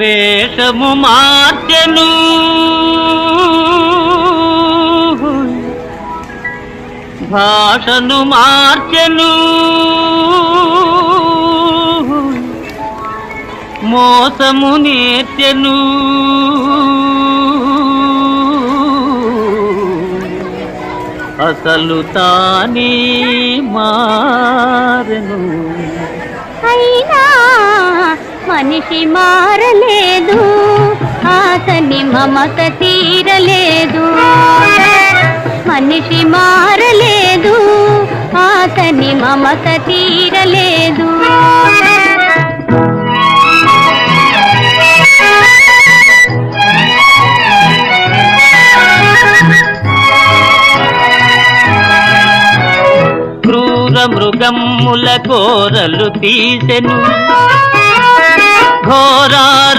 వేషము మార్చెను. భాషను మార్చెను. మోసము నేర్చెను. అసలు తానే మా మనిషి మారలేదు. ఆతని మమత తీరలేదు. మనిషి మారలేదు. ఆతని మమత తీరలేదు. క్రూర మృగమ్ముల కోరలు తీసెను. ঘোরার